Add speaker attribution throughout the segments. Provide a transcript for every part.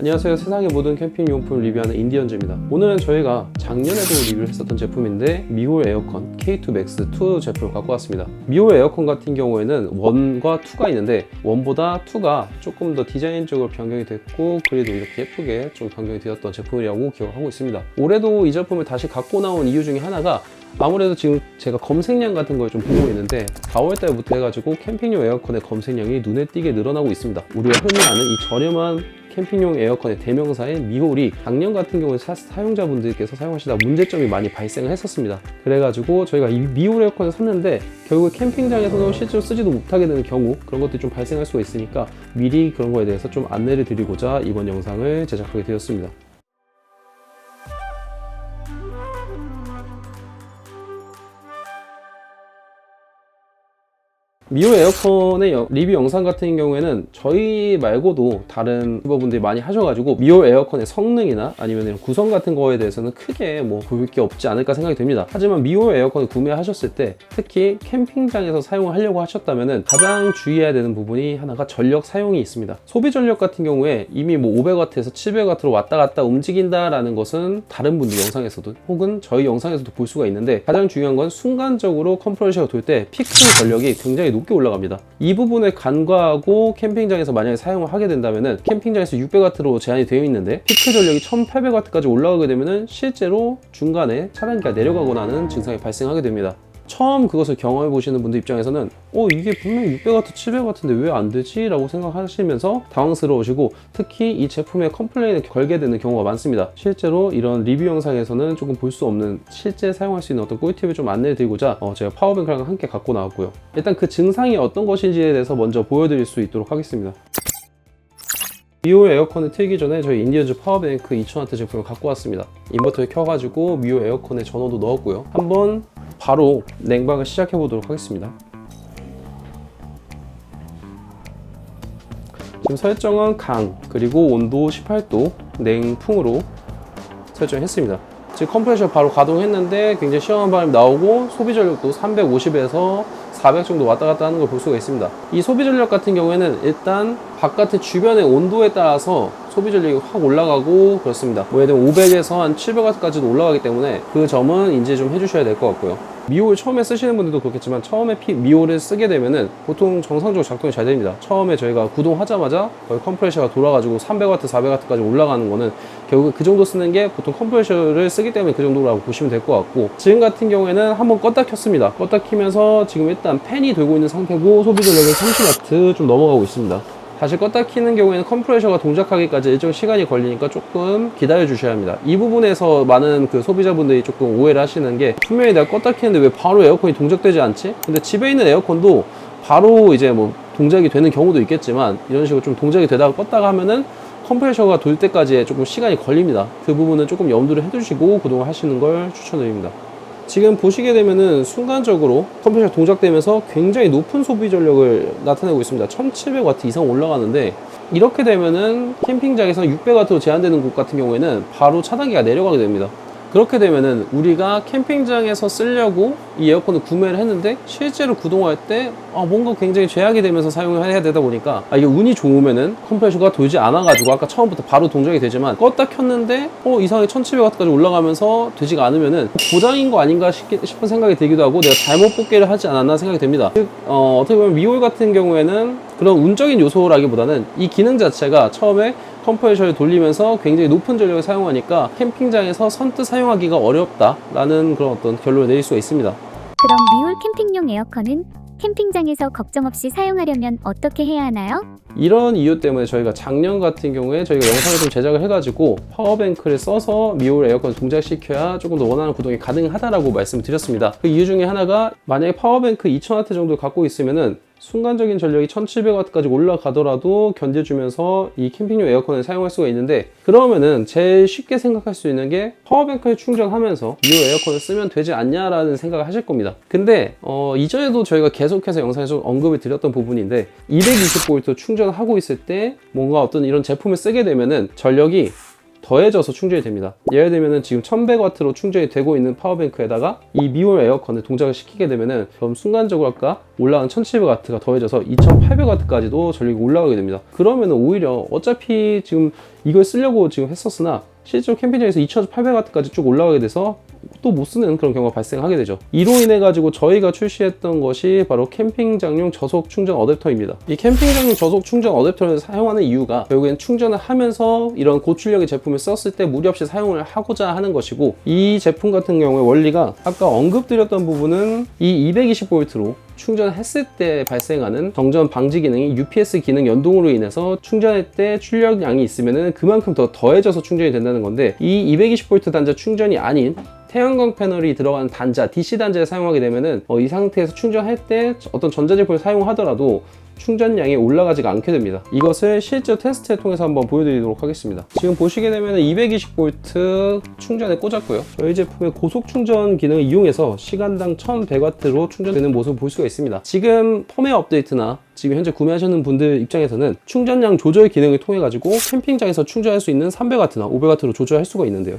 Speaker 1: 안녕하세요. 세상의 모든 캠핑 용품 리뷰하는 인디언즈입니다. 오늘은 저희가 작년에도 리뷰를 했었던 제품인데 미홀 에어컨 K2 Max 2 제품을 갖고 왔습니다. 미홀 에어컨 같은 경우에는 1과 2가 있는데 1보다 2가 조금 더 디자인적으로 변경이 됐고 그래도 이렇게 예쁘게 좀 변경이 되었던 제품이라고 기억하고 있습니다. 올해도 이 제품을 다시 갖고 나온 이유 중에 하나가 아무래도 지금 제가 검색량 같은 걸 좀 보고 있는데 4월 달부터 해가지고 캠핑용 에어컨의 검색량이 눈에 띄게 늘어나고 있습니다. 우리가 흔히 아는 이 저렴한 캠핑용 에어컨의 대명사인 미홀이 작년 같은 경우에 사, 사용자분들께서 사용하시다 문제점이 많이 발생을 했었습니다. 그래가지고 저희가 이 미홀 에어컨을 샀는데 결국 캠핑장에서도 실제로 쓰지도 못하게 되는 경우 그런 것들이 좀 발생할 수가 있으니까 미리 그런 거에 대해서 좀 안내를 드리고자 이번 영상을 제작하게 되었습니다. 미호 에어컨의 여- 리뷰 영상 같은 경우에는 저희 말고도 다른 유튜버분들이 많이 하셔가지고 미호 에어컨의 성능이나 아니면 구성 같은 거에 대해서는 크게 뭐볼게 없지 않을까 생각이 됩니다. 하지만 미호 에어컨을 구매하셨을 때 특히 캠핑장에서 사용을 하려고 하셨다면 가장 주의해야 되는 부분이 하나가 전력 사용이 있습니다. 소비 전력 같은 경우에 이미 뭐 500W에서 700W로 왔다 갔다 움직인다라는 것은 다른 분들 영상에서도 혹은 저희 영상에서도 볼 수가 있는데 가장 중요한 건 순간적으로 컴프레셔가 돌 때 피크 전력이 굉장히 높게 올라갑니다. 이 부분을 간과하고 캠핑장에서 만약에 사용을 하게 된다면 캠핑장에서 600W로 제한이 되어 있는데 피크 전력이 1800W까지 올라가게 되면 실제로 중간에 차단기가 내려가거나 하는 증상이 발생하게 됩니다. 처음 그것을 경험해 보시는 분들 입장에서는 어 이게 분명히 600W, 700W인데 왜 안 되지? 라고 생각하시면서 당황스러우시고 특히 이 제품에 컴플레인을 걸게 되는 경우가 많습니다. 실제로 이런 리뷰 영상에서는 조금 볼 수 없는 실제 사용할 수 있는 어떤 꿀팁을 좀 안내를 드리고자 어, 제가 파워뱅크랑 함께 갖고 나왔고요. 일단 그 증상이 어떤 것인지에 대해서 먼저 보여드릴 수 있도록 하겠습니다. 미호 에어컨을 틀기 전에 저희 인디언즈 파워뱅크 2000W 제품을 갖고 왔습니다. 인버터를 켜가지고 미호 에어컨에 전원도 넣었고요. 한번 바로 냉방을 시작해 보도록 하겠습니다. 지금 설정은 강 그리고 온도 18도 냉풍으로 설정했습니다. 지금 컴프레셔 바로 가동했는데 굉장히 시원한 바람이 나오고 소비 전력도 350에서 400 정도 왔다 갔다 하는 걸 볼 수가 있습니다. 이 소비 전력 같은 경우에는 일단 바깥의 주변의 온도에 따라서 소비 전력이 확 올라가고 그렇습니다. 뭐 예를 들면 500에서 한 700W까지도 올라가기 때문에 그 점은 인지 좀 해주셔야 될 것 같고요. 미호를 처음에 쓰시는 분들도 그렇겠지만 처음에 피, 미호를 쓰게 되면은 보통 정상적으로 작동이 잘 됩니다. 처음에 저희가 구동하자마자 거의 컴프레셔가 돌아가지고 300W, 400W까지 올라가는 거는 결국 그 정도 쓰는 게 보통 컴프레셔를 쓰기 때문에 그 정도라고 보시면 될 것 같고 지금 같은 경우에는 한번 껐다 켰습니다. 껐다 키면서 지금 일단 팬이 돌고 있는 상태고 소비 전력은 30W 좀 넘어가고 있습니다. 다시 껐다 키는 경우에는 컴프레셔가 동작하기까지 일정 시간이 걸리니까 조금 기다려 주셔야 합니다. 이 부분에서 많은 그 소비자분들이 조금 오해를 하시는 게 분명히 내가 껐다 키는데 왜 바로 에어컨이 동작되지 않지? 근데 집에 있는 에어컨도 바로 이제 뭐 동작이 되는 경우도 있겠지만 이런 식으로 좀 동작이 되다가 껐다가 하면은 컴프레셔가 돌 때까지 조금 시간이 걸립니다. 그 부분은 조금 염두를 해두시고 구동을 하시는 걸 추천드립니다. 지금 보시게 되면은 순간적으로 컴퓨터 동작되면서 굉장히 높은 소비 전력을 나타내고 있습니다. 1700W 이상 올라가는데 이렇게 되면은 캠핑장에서 600W로 제한되는 곳 같은 경우에는 바로 차단기가 내려가게 됩니다. 그렇게 되면은 우리가 캠핑장에서 쓰려고 이 에어컨을 구매를 했는데 실제로 구동할 때 아, 뭔가 굉장히 제약이 되면서 사용을 해야 되다 보니까 아, 이게 운이 좋으면은 컴프레셔가 돌지 않아가지고 아까 처음부터 바로 동작이 되지만 껐다 켰는데 어 이상하게 1700W까지 올라가면서 되지가 않으면은 고장인 거 아닌가 싶- 싶은 생각이 들기도 하고 내가 잘못 뽑기를 하지 않았나 생각이 됩니다. 즉, 어, 어떻게 보면 미홀 같은 경우에는 그런 운적인 요소라기보다는 이 기능 자체가 처음에 컴프레셔를 돌리면서 굉장히 높은 전력을 사용하니까 캠핑장에서 선뜻 사용하기가 어렵다라는 그런 어떤 결론을 내릴 수가 있습니다.
Speaker 2: 그럼 미홀 캠핑용 에어컨은 캠핑장에서 걱정 없이 사용하려면 어떻게 해야 하나요?
Speaker 1: 이런 이유 때문에 저희가 작년 같은 경우에 저희가 영상을 좀 제작을 해가지고 파워뱅크를 써서 미홀 에어컨 동작시켜야 조금 더 원하는 구동이 가능하다라고 말씀을 드렸습니다. 그 이유 중에 하나가 만약에 파워뱅크 2000W 정도 갖고 있으면은 순간적인 전력이 1700W까지 올라가더라도 견뎌주면서 이 캠핑용 에어컨을 사용할 수가 있는데 그러면은 제일 쉽게 생각할 수 있는 게 파워뱅크를 충전하면서 이 에어컨을 쓰면 되지 않냐라는 생각을 하실 겁니다. 근데 어, 이전에도 저희가 계속해서 영상에서 언급을 드렸던 부분인데 220V 충전하고 있을 때 뭔가 어떤 이런 제품을 쓰게 되면은 전력이 더해져서 충전이 됩니다. 예를 들면은 지금 1100W로 충전이 되고 있는 파워뱅크에다가 이 미월 에어컨을 동작을 시키게 되면은 그럼 순간적으로 아까 올라간 1700W가 더해져서 2800W까지도 전력이 올라가게 됩니다. 그러면은 오히려 어차피 지금 이걸 쓰려고 지금 했었으나 실제로 캠핑장에서 2800W까지 쭉 올라가게 돼서 또 못 쓰는 그런 경우가 발생하게 되죠. 이로 인해 가지고 저희가 출시했던 것이 바로 캠핑장용 저속 충전 어댑터입니다. 이 캠핑장용 저속 충전 어댑터를 사용하는 이유가 결국엔 충전을 하면서 이런 고출력의 제품을 썼을 때 무리 없이 사용을 하고자 하는 것이고 이 제품 같은 경우에 원리가 아까 언급드렸던 부분은 이 220V로 충전했을 때 발생하는 정전 방지 기능이 UPS 기능 연동으로 인해서 충전할 때 출력량이 있으면 그만큼 더 더해져서 충전이 된다는 건데 이 220V 단자 충전이 아닌 태양광 패널이 들어간 단자, DC 단자를 사용하게 되면은 어, 이 상태에서 충전할 때 어떤 전자제품을 사용하더라도 충전량이 올라가지가 않게 됩니다. 이것을 실제 테스트를 통해서 한번 보여드리도록 하겠습니다. 지금 보시게 되면 220V 충전에 꽂았고요. 저희 제품의 고속 충전 기능을 이용해서 시간당 1100W로 충전되는 모습을 볼 수가 있습니다. 지금 펌웨어 업데이트나 지금 현재 구매하시는 분들 입장에서는 충전량 조절 기능을 통해 가지고 캠핑장에서 충전할 수 있는 300W나 500W로 조절할 수가 있는데요.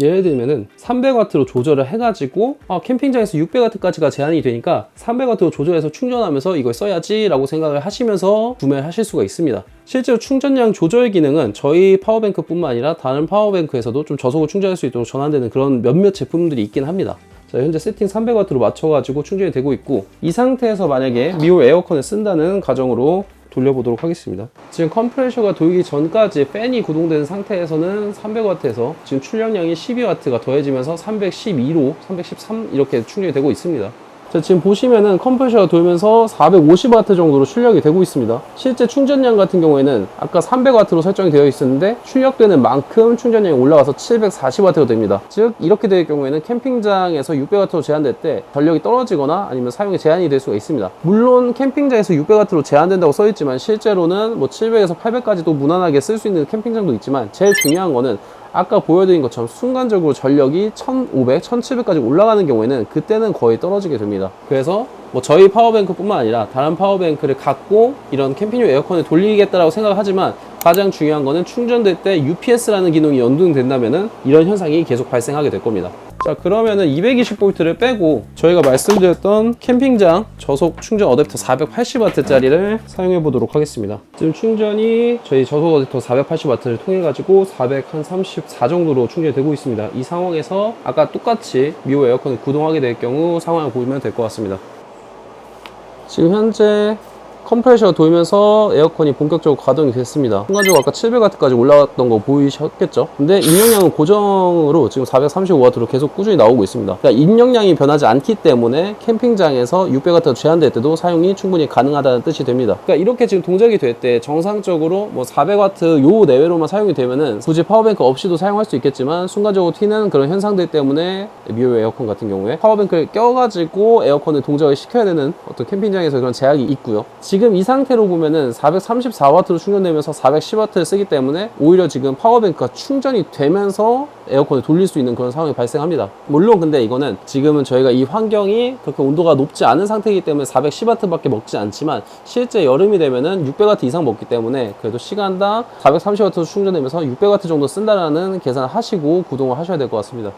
Speaker 1: 예를 들면은 300W로 조절을 해가지고 아, 캠핑장에서 600W까지가 제한이 되니까 300W로 조절해서 충전하면서 이걸 써야지 라고 생각을 하시면서 구매를 하실 수가 있습니다. 실제로 충전량 조절 기능은 저희 파워뱅크 뿐만 아니라 다른 파워뱅크에서도 좀 저속을 충전할 수 있도록 전환되는 그런 몇몇 제품들이 있긴 합니다. 자, 현재 세팅 300W로 맞춰가지고 충전이 되고 있고 이 상태에서 만약에 미올 에어컨을 쓴다는 가정으로 돌려보도록 하겠습니다. 지금 컴프레셔가 돌기 전까지 팬이 구동된 상태에서는 300W에서 지금 출력량이 12W가 더해지면서 312로 313 이렇게 충전이 되고 있습니다. 자, 지금 보시면은 컴프레셔가 돌면서 450W 정도로 출력이 되고 있습니다. 실제 충전량 같은 경우에는 아까 300W로 설정이 되어 있었는데 출력되는 만큼 충전량이 올라가서 740W가 됩니다. 즉 이렇게 될 경우에는 캠핑장에서 600W로 제한될 때 전력이 떨어지거나 아니면 사용에 제한이 될 수가 있습니다. 물론 캠핑장에서 600W로 제한된다고 써 있지만 실제로는 뭐 700에서 800까지도 무난하게 쓸 수 있는 캠핑장도 있지만 제일 중요한 거는 아까 보여드린 것처럼 순간적으로 전력이 1500, 1700까지 올라가는 경우에는 그때는 거의 떨어지게 됩니다. 그래서 뭐 저희 파워뱅크뿐만 아니라 다른 파워뱅크를 갖고 이런 캠핑용 에어컨을 돌리겠다라고 생각하지만 가장 중요한 거는 충전될 때 UPS라는 기능이 연동된다면은 이런 현상이 계속 발생하게 될 겁니다. 자 그러면은 220V를 빼고 저희가 말씀드렸던 캠핑장 저속 충전 어댑터 480W짜리를 사용해 보도록 하겠습니다. 지금 충전이 저희 저속 어댑터 480W를 통해 가지고 434 정도로 충전이 되고 있습니다. 이 상황에서 아까 똑같이 미오 에어컨을 구동하게 될 경우 상황을 보면 될 것 같습니다. 지금 현재 컴프레셔가 돌면서 에어컨이 본격적으로 가동이 됐습니다. 순간적으로 아까 700W까지 올라갔던 거 보이셨겠죠? 근데 입력량은 고정으로 지금 435W로 계속 꾸준히 나오고 있습니다. 그러니까 입력량이 변하지 않기 때문에 캠핑장에서 600W 제한될 때도 사용이 충분히 가능하다는 뜻이 됩니다. 그러니까 이렇게 지금 동작이 될 때 정상적으로 뭐 400W 요 내외로만 사용이 되면은 굳이 파워뱅크 없이도 사용할 수 있겠지만 순간적으로 튀는 그런 현상들 때문에 미오 에어컨 같은 경우에 파워뱅크를 껴가지고 에어컨을 동작을 시켜야 되는 어떤 캠핑장에서 그런 제약이 있고요. 지금 이 상태로 보면은 434W로 충전되면서 410W를 쓰기 때문에 오히려 지금 파워뱅크가 충전이 되면서 에어컨을 돌릴 수 있는 그런 상황이 발생합니다. 물론 근데 이거는 지금은 저희가 이 환경이 그렇게 온도가 높지 않은 상태이기 때문에 410W밖에 먹지 않지만 실제 여름이 되면은 600W 이상 먹기 때문에 그래도 시간당 430W 충전되면서 600W 정도 쓴다라는 계산을 하시고 구동을 하셔야 될 것 같습니다.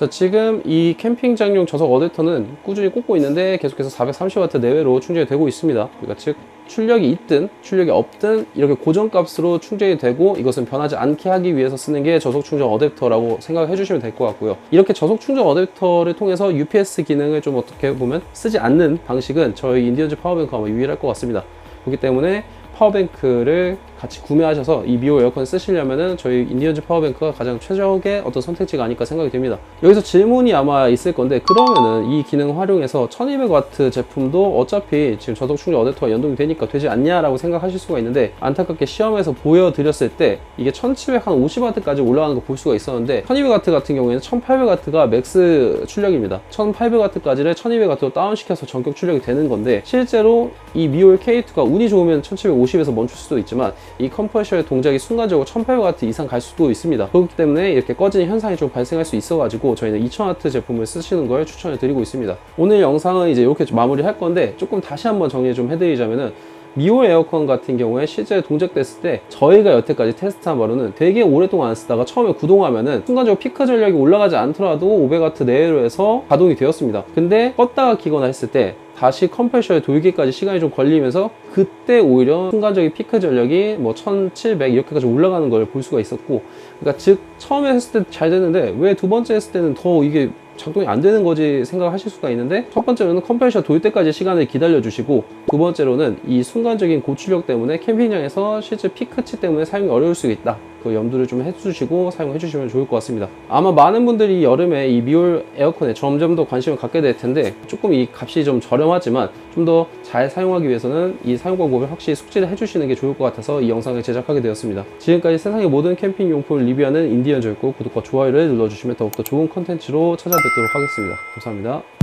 Speaker 1: 자, 지금 이 캠핑장용 저속 어댑터는 꾸준히 꽂고 있는데 계속해서 430W 내외로 충전이 되고 있습니다. 그러니까 즉 출력이 있든 출력이 없든 이렇게 고정값으로 충전이 되고 이것은 변하지 않게 하기 위해서 쓰는 게 저속 충전 어댑터라고 생각해 주시면 될 것 같고요. 이렇게 저속 충전 어댑터를 통해서 UPS 기능을 좀 어떻게 보면 쓰지 않는 방식은 저희 인디언즈 파워뱅크가 유일할 것 같습니다. 그렇기 때문에 파워뱅크를 같이 구매하셔서 이 미오 에어컨 쓰시려면은 저희 인디언즈 파워뱅크가 가장 최적의 어떤 선택지가 아닐까 생각이 됩니다. 여기서 질문이 아마 있을 건데 그러면은 이 기능 활용해서 1200W 제품도 어차피 지금 저속 충전 어댑터가 연동이 되니까 되지 않냐라고 생각하실 수가 있는데 안타깝게 시험에서 보여드렸을 때 이게 1700한 50W까지 올라가는 거 볼 수가 있었는데 1200W 같은 경우에는 1800W가 맥스 출력입니다. 1800W까지를 1200W로 다운시켜서 전격 출력이 되는 건데 실제로 이 미올 K2가 운이 좋으면 1750에서 멈출 수도 있지만 이 컴프레셔의 동작이 순간적으로 1800W 이상 갈 수도 있습니다. 그렇기 때문에 이렇게 꺼지는 현상이 좀 발생할 수 있어가지고 저희는 2000W 제품을 쓰시는 걸 추천을 드리고 있습니다. 오늘 영상은 이제 이렇게 좀 마무리할 건데 조금 다시 한번 정리 좀 해드리자면은 미오 에어컨 같은 경우에 실제 동작됐을 때 저희가 여태까지 테스트한 바로는 되게 오랫동안 안 쓰다가 처음에 구동하면은 순간적으로 피크 전력이 올라가지 않더라도 500W 내외로 해서 가동이 되었습니다. 근데 껐다가 키거나 했을 때 다시 컴프레셔에 돌기까지 시간이 좀 걸리면서 그때 오히려 순간적인 피크 전력이 뭐 1700 이렇게까지 올라가는 걸 볼 수가 있었고 그러니까 즉 처음에 했을 때 잘 됐는데 왜 두 번째 했을 때는 더 이게 작동이 안 되는 거지 생각하실 수가 있는데 첫 번째로는 컴프레셔 돌 때까지 시간을 기다려 주시고 두 번째로는 이 순간적인 고출력 때문에 캠핑장에서 실제 피크치 때문에 사용이 어려울 수 있다. 그 염두를 좀 해주시고 사용해 주시면 좋을 것 같습니다. 아마 많은 분들이 여름에 이 미올 에어컨에 점점 더 관심을 갖게 될 텐데 조금 이 값이 좀 저렴하지만 좀 더 잘 사용하기 위해서는 이 사용 방법을 확실히 숙지를 해주시는 게 좋을 것 같아서 이 영상을 제작하게 되었습니다. 지금까지 세상의 모든 캠핑 용품을 리뷰하는 인디언저였고 구독과 좋아요를 눌러주시면 더욱더 좋은 컨텐츠로 찾아뵙도록 하겠습니다. 감사합니다